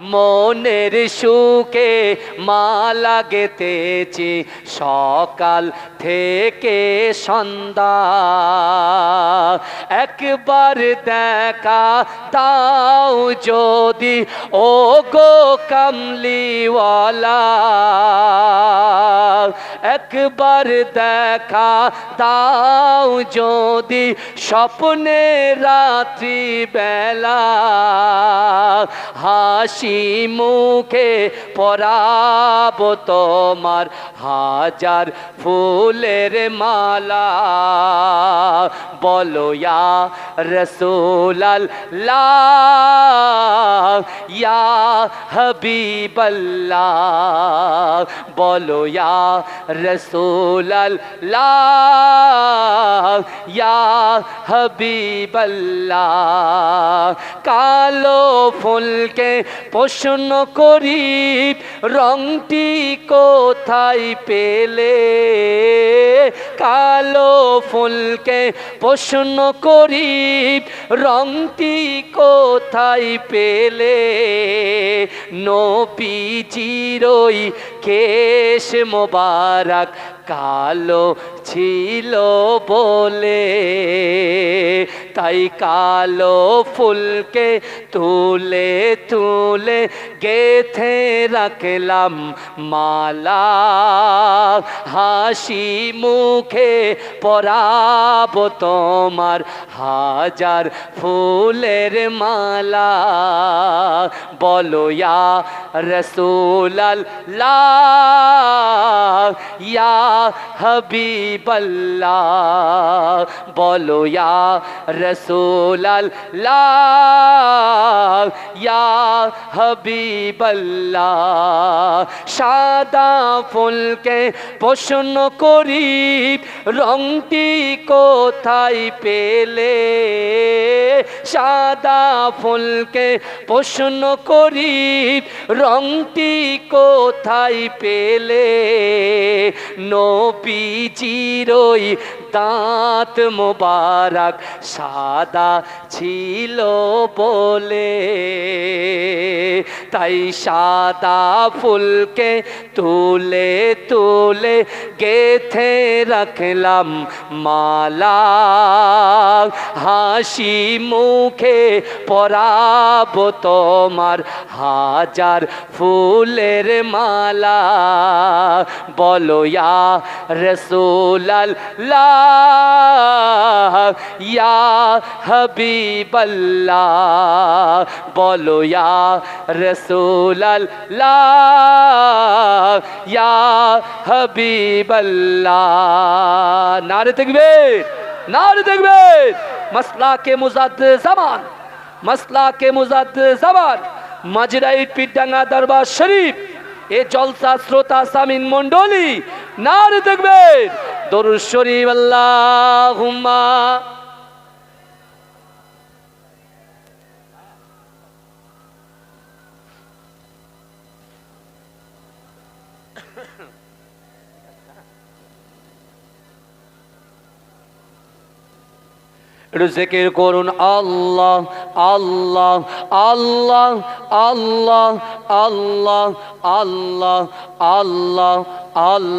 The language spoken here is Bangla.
মনের সুখে মা গেতেছি সকাল থেকে সন্ধ্যা, একবার দেখা তাও যদি ও গো কামলিওয়ালা, একবার দেখা তাও যদি, স্বপ্নে রাত্রি বেলা হাসি মুখে পরাব তোমার হাজার ফুলের মালা। বলো ইয়া या हबीब अल्लाह बोलो या रसूल अल्लाह या हबीब अल्लाह কালো ফুলকে প্রশ্ন করি রংটি কোথায় পেলে কালো ফুলকে প্রশ্ন করি রংটি কোথায় পেলে? নপি চিরই কেশ মোবারক কালো ছিল বলে, তাই কালো ফুলকে তুলে তুলে গেথে রাখলাম মালা। হাসি মুখে পরাব তোমার হাজার ফুলের মালা। বলো ইয়া রসুল্লাহ ইয়া হাবিবাল্লাহ বলো ইয়া রসুল্লাহ ইয়া হাবিবাল্লাহ সাদা ফুলকে প্রশ্ন করি রংটি কোথায় পেলে? সাদা ফুলকে প্রশ্ন করি, রংটি কোথায় পেলে? নবীজিরই দাঁত মোবারক সাদা ছিল বলে। তাই সাদা ফুলকে তুলে তুলে গেথে রাখলাম মালা। হাসি মুখে পরাব তোমার হাজার ফুলের মালা। বলো, ইয়া রসুল্লাহ ইয়া হাবিবাল্লাহ। বলো, ইয়া রসুল্লাহ ইয়া হাবিবাল্লাহ। নারে দেখবে নারে দেখবে। মসলা কে মুজাদ জামান মসলা কে মুজাদ জামান মাজরাইট পিডাঙ্গা দরবার শরীফ, এ জলসা শ্রোতা সামিন মন্ডলী নার দেখবে। দরুদ শরীফ, আল্লাহুম্মা। একটু করুন আল্লাহ আল্লাহ আল্লাহ আল্লাহ আল্লাহ আল্লাহ আল্লাহ আল্লাহ।